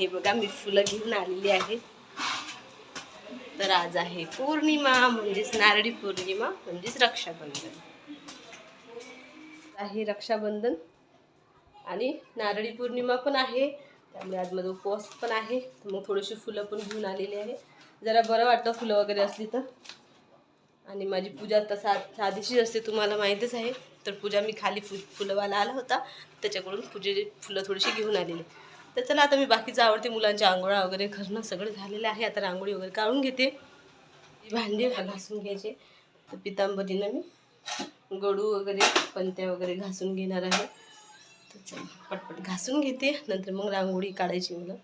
हे बघा मी फुलं घेऊन आलेली आहे. तर आज आहे पौर्णिमा म्हणजेच नारळी पौर्णिमा म्हणजेच रक्षाबंधन. आहे रक्षाबंधन आणि नारळी पौर्णिमा पण आहे. त्यामुळे आज माझा उपवास पण आहे. मग थोडीशी फुलं पण घेऊन आलेली आहे. जरा बरं वाटतं फुलं वगैरे असली तर. आणि माझी पूजा तसा साधीशीच असते तुम्हाला माहीतच आहे. तर पूजा मी खाली फु फुलंवाला आला होता. त्याच्याकडून पूजेची फुलं थोडीशी घेऊन आलेली. तर चला आता मी बाकीचं आवडते मुलांच्या आंघोळा वगैरे करणं सगळं झालेलं आहे. आता रांगोळी वगैरे काढून घेते. भांडी घासून घ्यायचे. तर पितांबरीनं मी गडू वगैरे पंत्या वगैरे घासून घेणार आहे. तर चला पटपट घासून घेते. नंतर मग रांगोळी काढायची मला.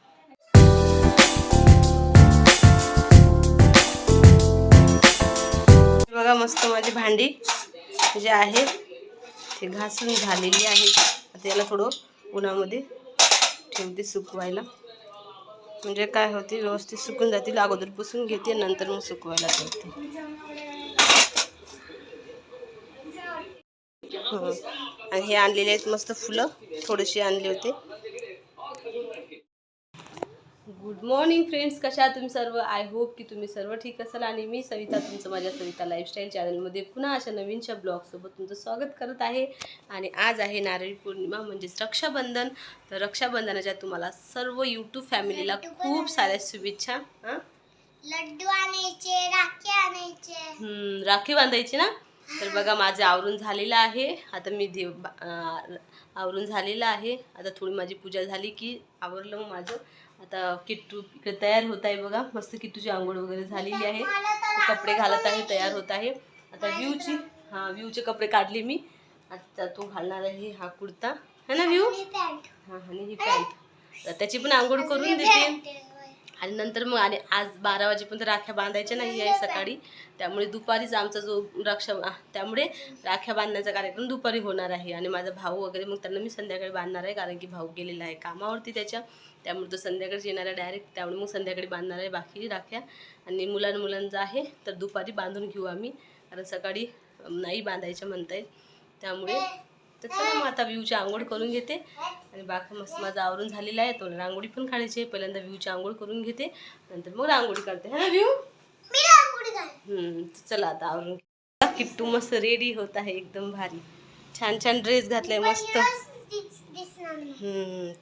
बघा मस्त माझी भांडी जे आहे ते घासून झालेली आहे. आता याला थोडं उन्हामध्ये ठेवते सुकवायला. म्हणजे काय होते व्यवस्थित सुकून जातील. अगोदर पुसून घेते नंतर मग सुकवायला ठेवते. आणि हे आणलेले आहेत मस्त फुलं. थोडेसे आणले होते गुड मॉर्निंग फ्रेंड्स कशा तुम्ही सर्व? आय होप की तुम्ही सर्व ठीक असाल. आणि मी सविता तुमचं माझ्या सविता लाईफस्टाईल चॅनलमध्ये पुन्हा अशा नवीनशा ब्लॉगसोबत तुमचं स्वागत करत आहे. आणि आज आहे नारळी पौर्णिमा म्हणजेच रक्षाबंधन. तर रक्षाबंधनाच्या तुम्हाला सर्व यूट्यूब फॅमिलीला खूप साऱ्या शुभेच्छा. हां? लड्डू आणायचे राखी आणायचे. राखी बांधायची ना? तर बघा माझं आवरून झालेलं आहे. आता मी देव आवरून झालेलं आहे. आता थोडी माझी पूजा झाली की आवरलं मग माझं. आता किट्टू इकडे तयार होत आहे बघा. मस्त किट्टूची आंघोळ वगैरे झालेली आहे. कपडे घालत आहे तयार होत आहे. आता व्ह्यूची हां व्ह्यूचे कपडे काढले मी. आता तो घालणार आहे हा कुर्ता. है ना व्ह्यू हां आणि ही पॅन्ट. त्याची पण आंघोळ करून देते. आणि नंतर मग आणि आज बारा वाजेपर्यंत राख्या बांधायच्या नाही आहे सकाळी. त्यामुळे दुपारीच आमचा जो रक्षा त्यामुळे राख्या बांधण्याचा कार्यक्रम दुपारी होणार आहे. आणि माझा भाऊ वगैरे मग त्यांना मी संध्याकाळी बांधणार आहे कारण की भाऊ गेलेला आहे कामावरती त्याच्या. त्यामुळे तो संध्याकाळी येणार आहे डायरेक्ट त्यामुळे मग संध्याकाळी बांधणार आहे बाकी राख्या. आणि मुलां मुलांचं आहे तर दुपारी बांधून घेऊ आम्ही. कारण सकाळी नाही बांधायच्या म्हणतायत. त्यामुळे तर चला मग आता व्ह्यूची आंघोळ करून घेते. आणि बाकी मस्त माझं आवरून झालेलं आहे. तो रांगोळी पण काढायची आहे. पहिल्यांदा व्ह्यूची आंघोळ करून घेते. नंतर मग रांगोळी काढते. है ना व्ह्यू चला आता आवरून. किट्टू मस्त रेडी होत आहे. एकदम भारी. छान छान ड्रेस घातलाय मस्त.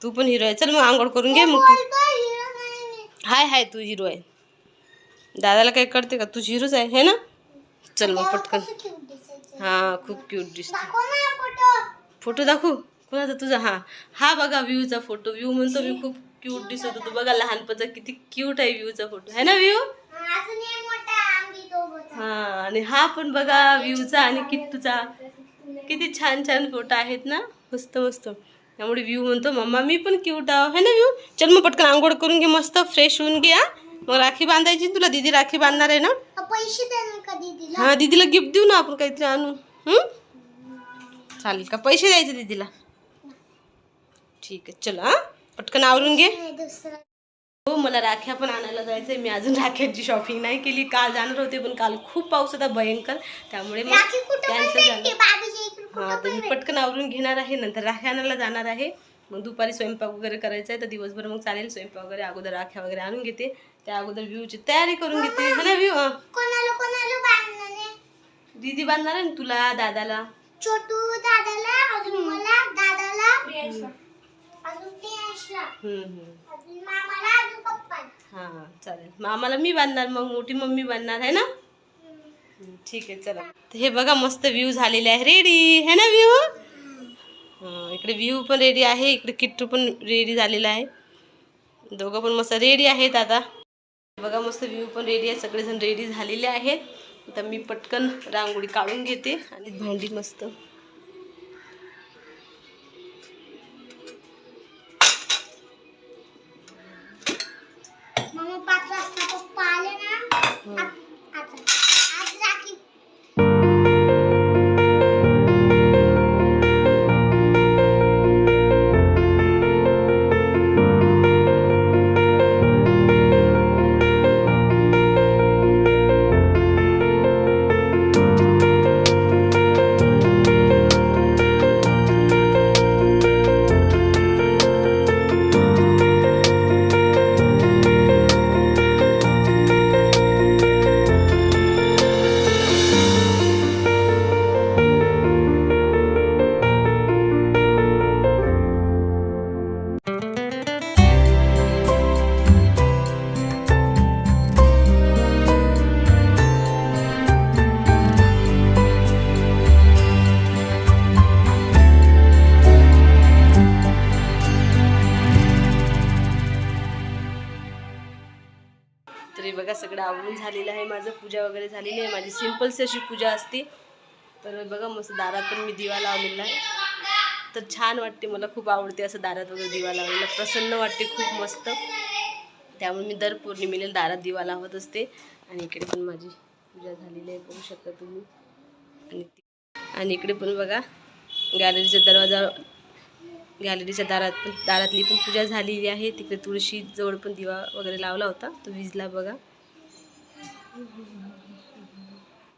तू पण हिरो आहे. चल मग आंघोळ करून घे. मग तू. हाय हाय तू हिरो आहे. दादाला काय करते का? तू हिरोच आहे. हे ना? चल मग पटकन. हा खूप क्यूट दिसते. फोटो फोटो दाखवू. कुणाचा तुझा? हा. हा बघा व्ह्यूचा फोटो व्ह्यू म्हणतो मी खूप क्यूट दिसत होतो. बघा लहानपणचा किती क्यूट आहे व्ह्यूचा फोटो आहे ना व्ह्यू हा आणि हा पण बघा व्ह्यूचा आणि किट्टूचा. किती छान छान फोटो आहेत ना. मस्त मस्त. त्यामुळे व्ह्यू म्हणतो मम्मा मी पण क्यूट आहो. है ना व्ह्यू चल मग पटकन आंघोळ करून घे मस्त फ्रेश होऊन घे हा. मग राखी बांधायची तुला? दीदी राखी बांधणार आहे ना? पैसे देणार कधी दिला हा दीदीला गिफ्ट देऊ ना आपण काहीतरी आणू हं? चालेल का? पैसे द्यायचे दीदीला. ठीक आहे चल हा? पटकन आवरून घे. नाही दुसरा. हो मला राख्या पण आणायला जायचंय. मी अजून राख्यांची शॉपिंग नाही केली. काल जाणार होते पण काल खूप पाऊस होता भयंकर. त्यामुळे मग राखी कुठं पण कॅन्सल झालं. भेटते बाबीच्या इकडे हा तर मी पटकन आवरून घेणार आहे नंतर राख्या आणायला जाणार आहे. मग दुपारी स्वयंपाक वगैरे करायचा आहे तर दिवसभर मग चालेल स्वयंपाक वगैरे अगोदर राख्या वगैरे आणून घेते. त्या अगोदर व्ह्यूची तयारी करून घेते. हा ना व्ह्यू कोणाला कोणाला बांधणार दीदी बांधणार आहे ना तुला दादाला? छोटू दादाला अजून मला दादाला. अजून प्रियांशला. हम्म हम्म. अजून मामाला अजून पप्पा हा चालेल. मग आम्हाला मी बांधणार मग मोठी मम्मी बांधणार आहे ना? हम्म, ठीक आहे चला. हे बघा मस्त व्ह्यू झालेले आहे. रेडी है ना व्ह्यू इकडे व्ह्यू पण रेडी आहे इकडे किट्टू पण रेडी झालेला आहे. दोघं पण मस्त रेडी आहेत आता. बघा मस्त व्ह्यू पण रेडी आहे सगळेजण रेडी झालेले आहेत. तर मी पटकन रांगोळी काढून घेते आणि भांडी मस्त आवरून झालेलं आहे माझं पूजा वगैरे झालेली आहे माझी सिम्पलशी अशी पूजा असते. तर बघा मस्त दारात पण मी दिवा लावलेला आहे. तर छान वाटते मला खूप आवडते असं दारात वगैरे दिवा लावलेला प्रसन्न वाटते खूप मस्त. त्यामुळे मी दर पौर्णिमेला दारात दिवा लावत असते. आणि इकडे पण माझी पूजा झालेली आहे बघू शकता तुम्ही. आणि आणि इकडे पण बघा गॅलरीचा दरवाजा गॅलरीच्या दारात पण दारातली पण पूजा झालेली आहे. तिकडे तुळशी जवळ पण दिवा वगैरे लावला होता तो विजला बघा.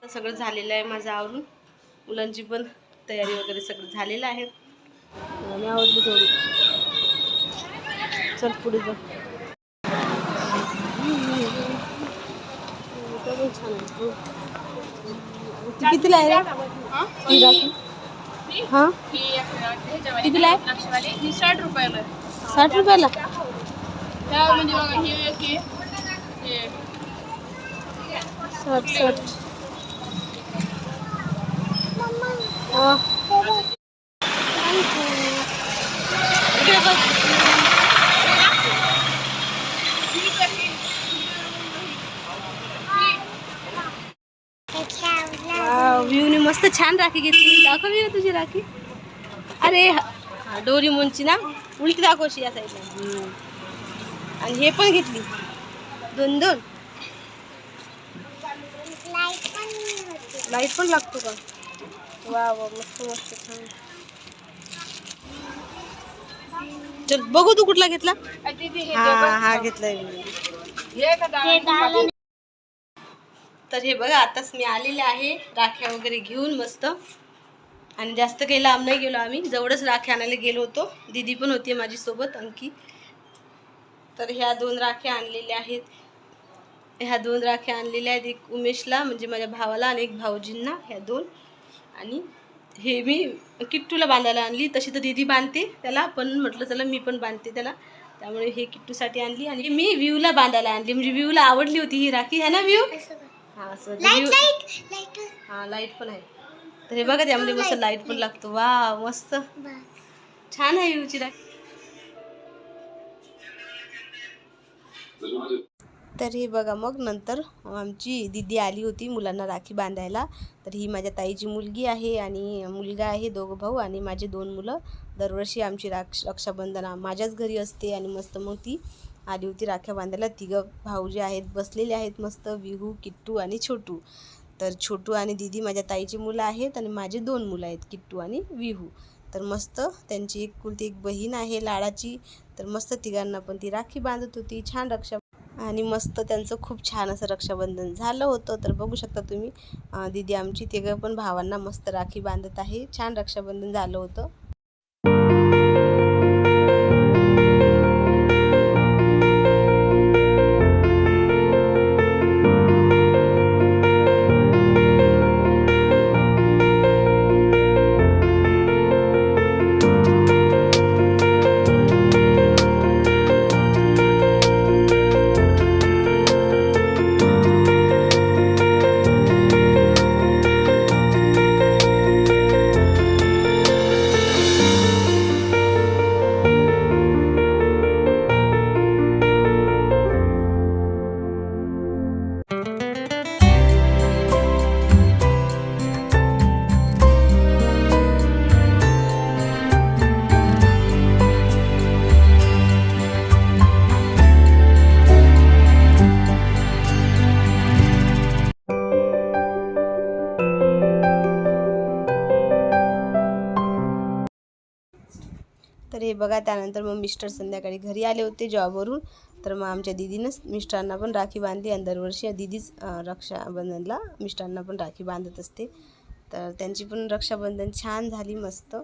सगळं झालेलं आहे माझं आवरून. मुलांची पण तयारी वगैरे सगळं झालेलं आहे. आणि आवडली थोडी. चल पुढे जा. हो. कितीला आहे रे? ही? हां? कितीला आहे? ही साठ रुपयाला आहे. साठ रुपयाला? म्हणजे साठ साठ हा. व्ह्यूने मस्त छान राखी घेतली दाखव व्ह्यू तुझी राखी अरे डोरी मुंची ना उलटी दाखवशी या साईडला आणि हे पण घेतली दोन दोन लाइट पण होती लाइट पण लागतो का? वा वा मस्त मस्त छान. चल बघू तू कुठला घेतला. हे हा हा घेतलाय मी. हे? तर हे बघा आताच मी आलेले आहे. राख्या वगैरे घेऊन मस्त. आणि जास्त काही लांब नाही गेलो आम्ही. जवळच राख्या आणायला गेलो होतो. दीदी पण होती माझी सोबत अंकी. तर ह्या दोन राख्या आणलेल्या आहेत. ह्या दोन राख्या आणलेल्या आहेत. एक उमेशला म्हणजे माझ्या भावाला आणि एक भाऊजींना ह्या दोन. आणि हे मी किट्टूला बांधायला आणली. तशी तर दीदी बांधते त्याला पण म्हटलं चला मी पण बांधते त्याला. त्यामुळे हे किट्टूसाठी आणली. आणि मी व्ह्यूला बांधायला आणली. म्हणजे व्ह्यूला आवडली होती ही राखी. आहे ना व्ह्यू हा असं लाइट view- लाइट लाइट हा लाइट पण आहे. तर हे बघा त्यामध्ये मस्त लाइट पण लागतो. वा मस्त. छान आहे व्ह्यूची राखी. तर हे बघा मग नंतर आमची दिदी आली होती मुलांना राखी बांधायला. तर ही माझ्या ताईची मुलगी आहे आणि मुलगा आहे दोघं भाऊ आणि माझे दोन मुलं. दरवर्षी आमची राक्ष रक्षाबंधन माझ्याच घरी असते आणि मस्त मग ती आली होती राख्या बांधायला. तिघं भाऊ जे आहेत बसलेले आहेत मस्त विहू किट्टू आणि छोटू. तर छोटू आणि दिदी माझ्या ताईची मुलं आहेत आणि माझे दोन मुलं आहेत किट्टू आणि विहू. तर मस्त त्यांची एक कुलती एक बहीण आहे लाडाची. तर मस्त तिघांना पण ती राखी बांधत होती. छान रक्षा आणि मस्त त्यांचं खूप छान असं रक्षाबंधन झालं होतं. तर बघू शकता तुम्ही दिदी दीदी आमची तिघं पण भावांना मस्त राखी बांधत आहे. छान रक्षाबंधन झालं होतं. तर हे बघा त्यानंतर मग मिस्टर संध्याकाळी घरी आले होते जॉबवरून. तर मग आमच्या दिदीनंच मिस्टरांना पण राखी बांधली आणि दरवर्षी दिदीच रक्षाबंधनला मिस्टरांना पण राखी बांधत असते. तर त्यांची पण रक्षाबंधन छान झाली मस्त.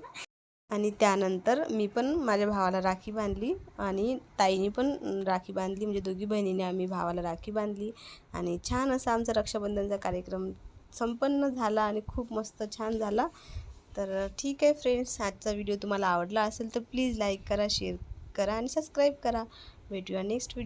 आणि त्यानंतर मी पण माझ्या भावाला राखी बांधली आणि ताईने पण राखी बांधली. म्हणजे दोघी बहिणीने आम्ही भावाला राखी बांधली. आणि छान असा आमचा रक्षाबंधनचा कार्यक्रम संपन्न झाला आणि खूप मस्त छान झाला. तर ठीक आहे फ्रेंड्स आजचा व्हिडिओ तुम्हाला आवडला असेल तर प्लीज लाईक करा शेअर करा आणि सबस्क्राईब करा. भेटूया नेक्स्ट व्हिडिओ